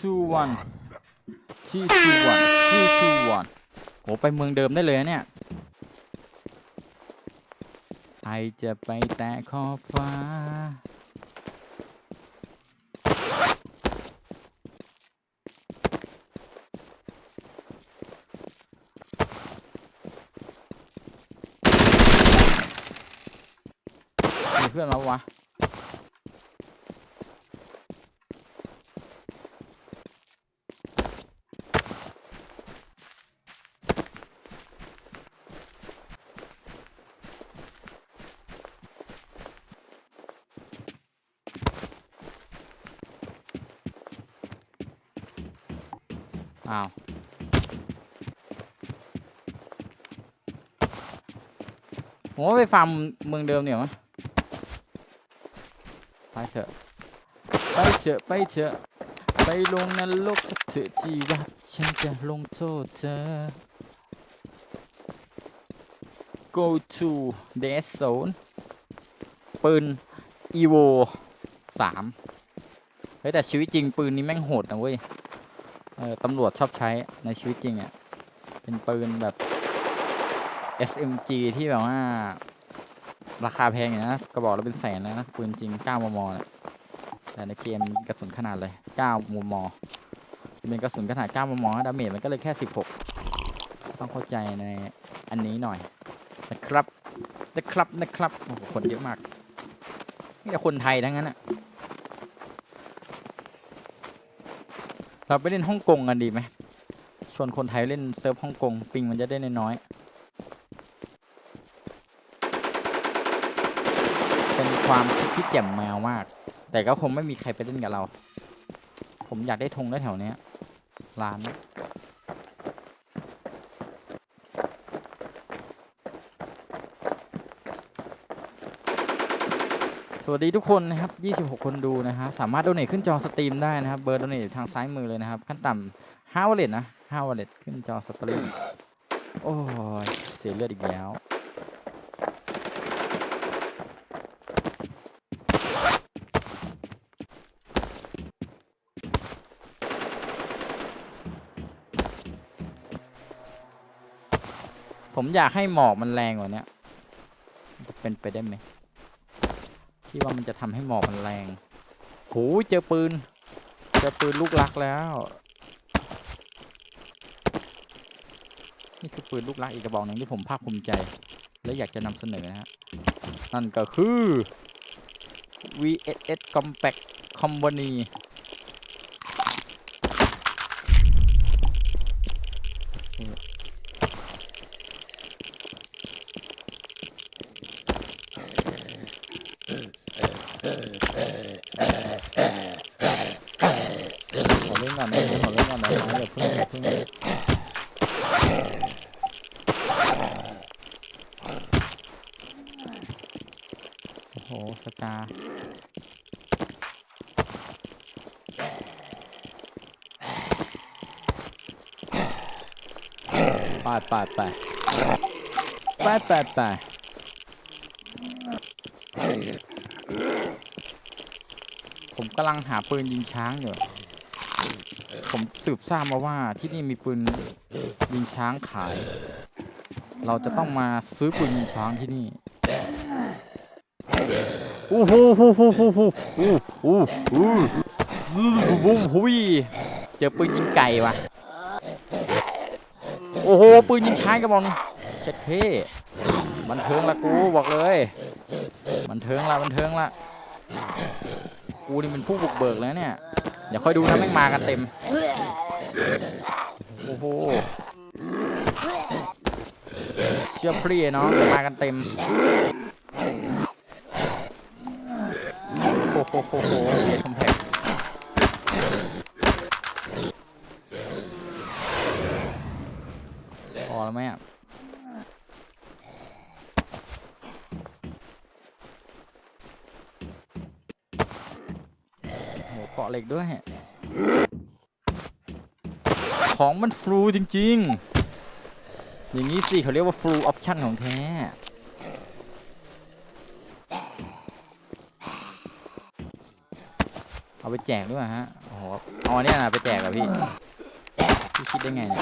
to one three two one three two one โหไปเมืองเดิมได้เลยเนี่ยใครจะไปแตะขอบฟ้ามีเพื่อนมาวะาวผมว่าไปฟาร์มเมืองเดิมเนี่ยมั้ยไปเถอะ ไปเถอะ ไปเถอะ ไปลงนรกสักเถอะจีวัดฉันจะลงโทษเธอ go to death zone ปืน evo สามเฮ้ยแต่ชีวิตจริงปืนนี้แม่งโหดนะเว้ย เออตำรวจชอบใช้ในชีวิตจริงอะ เป็นปืนแบบ SMG ที่แบบว่า ราคาแพงอยู่นะกระบอกละเป็นแสนนะ ปืนจริง 9 มมนะแต่ในเกมกระสุนขนาดเลย 9 มมเป็นกระสุนขนาด 9 มมดาเมจมันก็เลยแค่ 16 ต้องเข้าใจในอันนี้หน่อยนะครับนะครับนะครับโอ้โหคนเยอะมากนี่แต่คนไทยทั้งนั้นอะ เราไปเล่นฮ่องกงกันดีไหมชวนคนไทยเล่นเซิร์ฟฮ่องกงปิงมันจะได้น้อยเป็นความคิดที่แจ่มแมวมาก แต่ก็คงไม่มีใครไปเล่นกับเรา ผมอยากได้ธงได้แถวเนี้ยร้านส วัสดีทุกคนนะครับ 26 คนดูนะฮะ สามารถโดเนทขึ้นจอสตรีมได้นะครับ เบอร์โดเนททางซ้ายมือเลยนะครับ ขั้นต่ำ5วอลเล็ตนะ5วอลเล็ตขึ้นจอสตรีม โอ้ย เสียเลือดอีกแล้ว ผมอยากให้หมอกมันแรงกว่านี้จะเป็นไปได้ไหม ที่ว่ามันจะทำให้หมอกมันแรงโหเจอปืน เจอปืนลูกรักแล้ว นี่คือปืนลูกรักอีกกระบอกหนึ่งที่ผมภาคภูมิใจ และอยากจะนำเสนอนะฮะ นั่นก็คือ VSS Compact Company ข โอ้โหสกาไปไปไปไปไปไปผมกำลังหาปืนยิงช้างอยู่ ผมสืบทราบมาว่าที่นี่มีปืนยิงช้างขาย เราจะต้องมาซื้อปืนยิงช้างที่นี่ โอ้โหโอ้โหโอ้โหโอ้โหโอ้โหโอ้โหโอ้โหเจอปืนยิงไก่ว่ะ โอ้โห ปืนยิงช้างกระบอกนึงเช็ดเท่บันเทิงละกูบอกเลยบันเทิงละบันเทิงละ กูนี่เป็นผู้บุกเบิกแล้วเนี่ยเดี๋ยวค่อยดูนะแม่งมากันเต็ม โอ้โหเชื่อพรีเนาะมากันเต็ม โอ้โหโหโหเอ็ดคอมแพคพอแล้วไหมอะโหเกาะเหล็กด้วย ของมันฟลูจริง ๆ อย่างนี้สิเขาเรียกว่าฟลูออปชั่นของแท้ เอาไปแจกด้วยฮะ โอ้โหเอาอันเนี้ยนะไปแจกกับพี่ พี่คิดได้ไงเนี่ย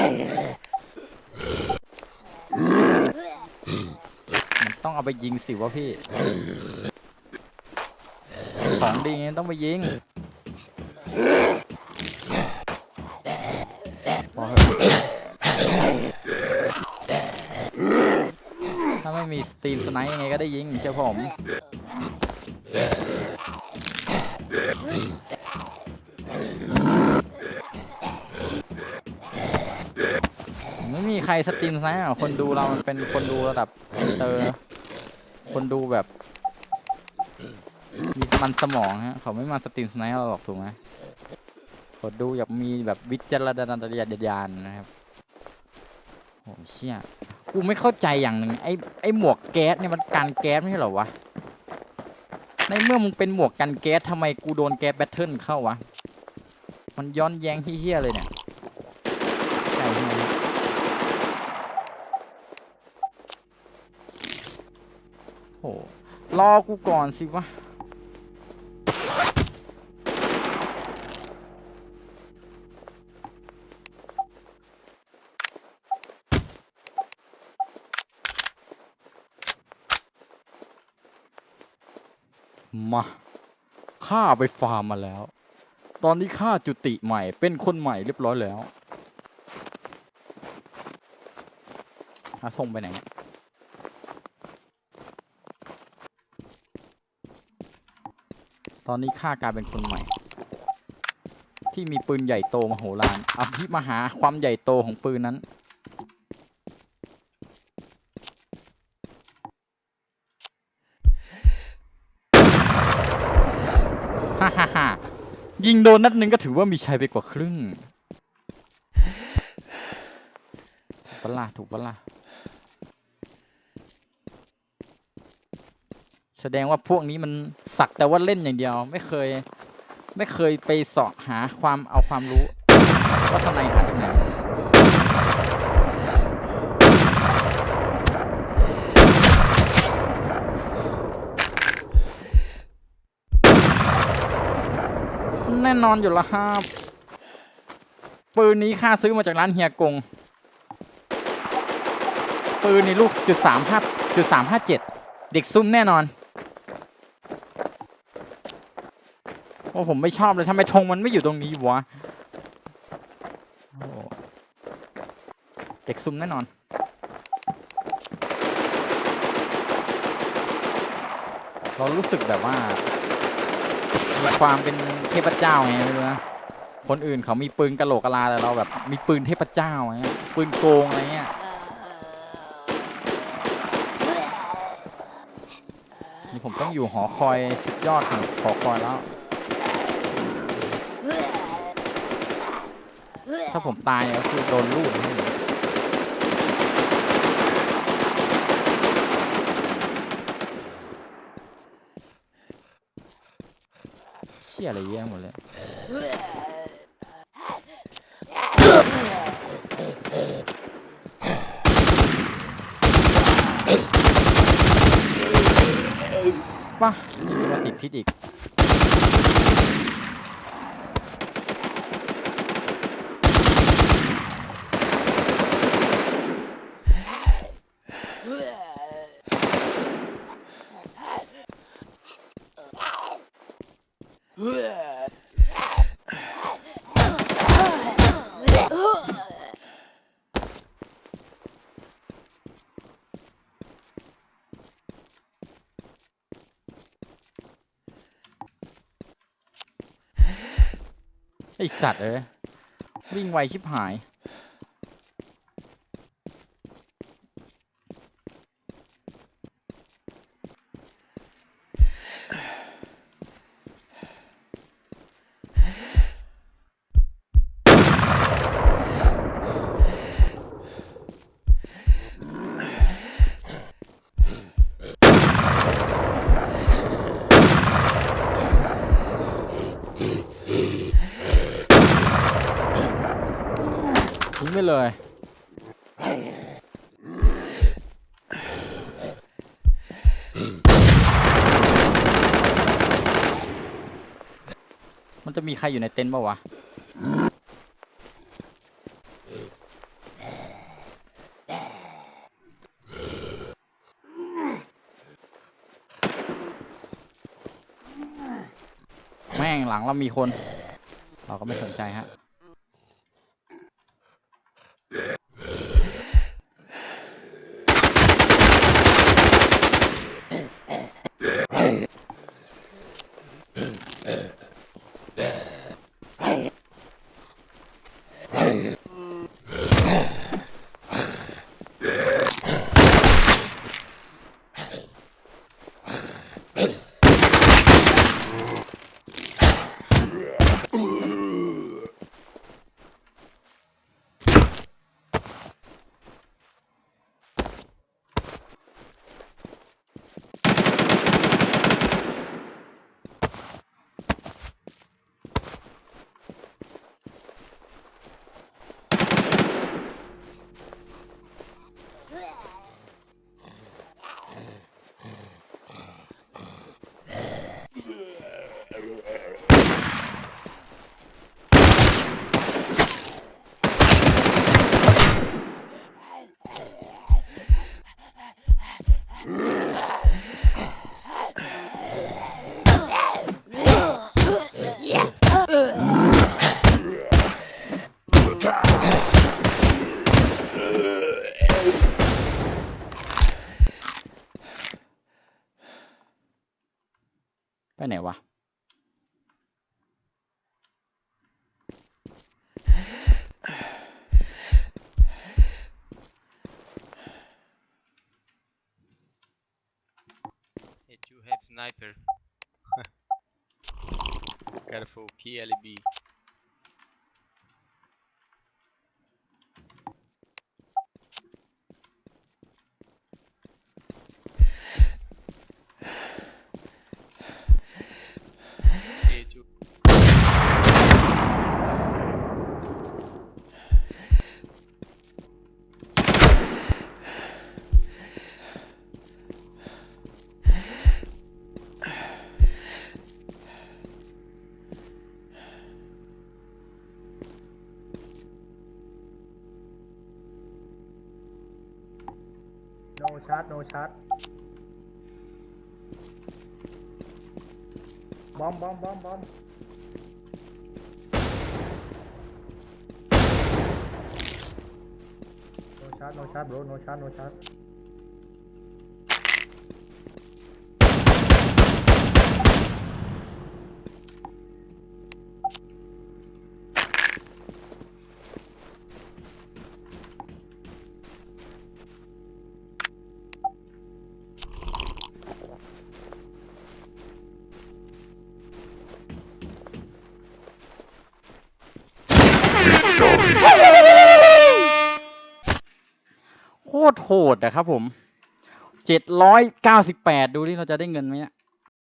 มันต้องเอาไปยิงสิวะพี่ ของดีไงต้องไปยิงถ้าไม่มีสตีมสไนยังไงก็ได้ยิงเชื่อผม ไม่มี ใครสตรีมซส์อะคนดูเรามันเป็นคนดูระดับเตอร์คนดูแบบ มีมันสมองฮะเขาไม่มาสตรีมไซส์เราหรอกถูกไหมคนดูอยากมีแบบวิจารณญาณนะครับโอ้เชี่ยกูไม่เข้าใจอย่างหนึ่งไอ้ไอ้หมวกแก๊สเนี่ยมันกันแก๊สไม่ใช่เหรอวะในเมื่อมึงเป็นหมวกกันแก๊สทำไมกูโดนแก๊สแบตเทิลเข้าวะ มันย้อนแย้งเฮี้ยเลยเนี่ยใช่ไหม โห รอกูก่อนสิวะ มาข้าไปฟาร์มมาแล้ว ตอนนี้ข้าจุติใหม่เป็นคนใหม่เรียบร้อยแล้วอาทงไปไหนเนี่ย ตอนนี้ข้ากลายเป็นคนใหม่ ที่มีปืนใหญ่โตมโหฬารอภิมหาความใหญ่โตของปืนนั้น ฮ่าฮ่าฮ่ายิงโดนนัดหนึ่งก็ถือว่ามีชัยไปกว่าครึ่งปะล่ะถูกปะล่ะ แสดงว่าพวกนี้มันสักแต่ว่าเล่นอย่างเดียว ไม่เคย ไม่เคยไปสาะหาความเอาความรู้ว่าข้างในหาจากไหนแน่นอนอยู่แล้วครับปืนนี้ค่าซื้อมาจากร้านเฮียกง ปืนในลูกจุดสามห้าจุดสามห้าเจ็ดเด็กซุ่มแน่นอน อ้ผมไม่ชอบเลยทำไมธงมันไม่อยู่ตรงนี้วะเด็กซุ่มแน่นอน เรารู้สึกแบบว่า มีความเป็นเทพเจ้าไงไม่รู้นะคนอื่นเขามีปืนกะโหลกกะลาแต่เราแบบมีปืนเทพเจ้าไงปืนโกงอะไรเงี้ยนี่ผมต้องอยู่หอคอยสุดยอดของหอคอยแล้ว ถ้าผมตายก็คือโดนลูกนี่เชี่ยอะไรเยอะหมดเลยป่ะนี่จะมาติดพิษอีก ไอสัตว์เอ้ยวิ่งไวชิบหาย เลย มันจะมีใครอยู่ในเต็นท์ปะวะ แม่งหลังเรามีคน เราก็ไม่สนใจฮะ sniper. cara foi o que, KLB. โนชาร์จโนชาร์จบอมบอมบอมบอมโนชาร์จโนชาร์จโบรโนชาร์จโนชาร์จ โคตรโหดนะครับผมเจ็ดร้อยเก้าสิบแปดดูที่เราจะได้เงินไหมเนี่ย